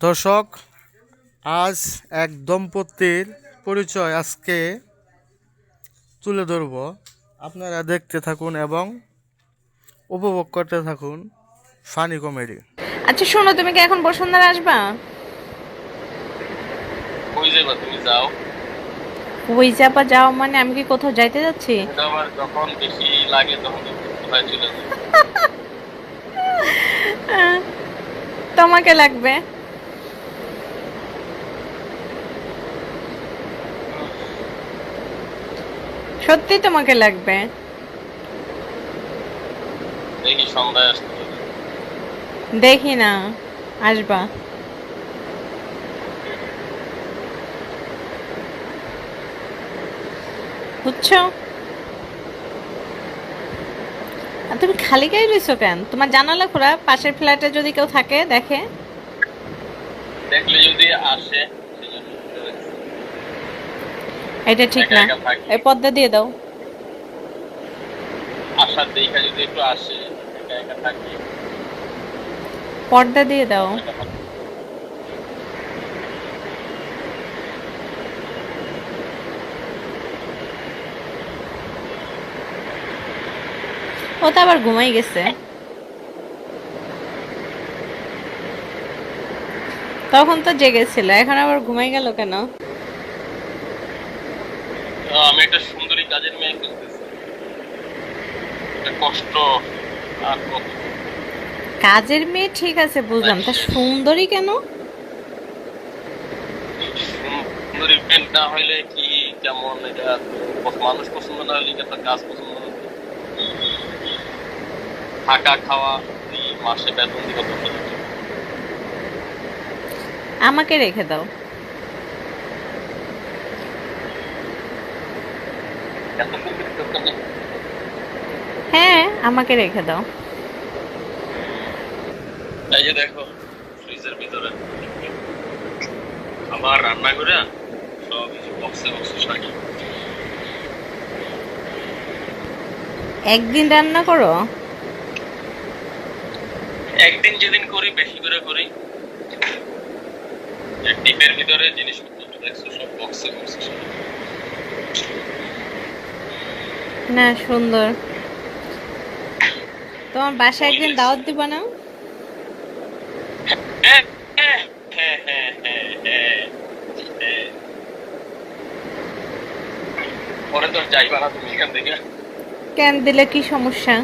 দর্শক আজ এক দম্পতির পরিচয় আজকে তুলে ধরব। আপনারা দেখতে থাকুন এবং উপভোগ করতে থাকুন ফানি কমেডি। আচ্ছা শোনো তুমি কি এখন বসুন্ধরা আসবা? কই যাবা তুমি যাও। ওই যাবা যাও মানে আমি কি কোথাও যাইতে যাচ্ছি? আমার যখন বেশি লাগে তখন কোথায় চলে আহ, তোমাকে লাগবে। সত্যি তোমাকে লাগবে। দেখি সন্ধ্যায় আসতে দেখি না আসবা। বুঝছ? আর তুমি খালি গায়ে রয়েছো কেন? তোমার জানালা খোলা পাশের ফ্ল্যাটে যদি কেউ থাকে দেখে। দেখলে যদি আসে। এটা ঠিক না। এই পর্দা দিয়ে দাও। আসার দেখা যদি একটু আসে একা একা থাকি। পর্দা দিয়ে দাও। ও তো আবার ঘুমাই গেছে। তখন তো জেগেছিল এখন আবার ঘুমাই গেল কেন? আমি একটা সুন্দরী কাজের মেয়ে খুঁজতেছি। এটা কষ্ট আর কত? কাজের মেয়ে ঠিক আছে বুঝলাম। তা সুন্দরী কেন? সুন্দরী না হইলে কি কেমন? এটা মানুষ পছন্দ না হলে তো কাজ পছন্দ থাকা খাওয়া মাসে বেতন দিবে আমাকে রেখে দাও এত সুন্দরী দরকার নেই। হ্যাঁ আমাকে রেখে দাও। এই যে দেখো ফ্রিজের ভিতরে। আবার রান্না করে সব বক্সে বক্সে সাজি একদিন রান্না করো? একদিন যেদিন করি বেশি করে করি। টিপের ভিতরে জিনিসপত্র দেখছ সব বক্সে বক্সে সাজানো। না সুন্দর। তোমার বাসায় একদিন দাওয়াত দিব না। পরে তো যাইবা না তুমি এখান থেকে। কেন দিলে কি সমস্যা?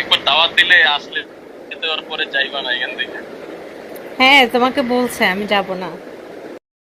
একবার দাওয়াত দিলে আসলে এতে ওর পরে যাইবা না এখান থেকে। হ্যাঁ তোমাকে বলছে আমি যাব না।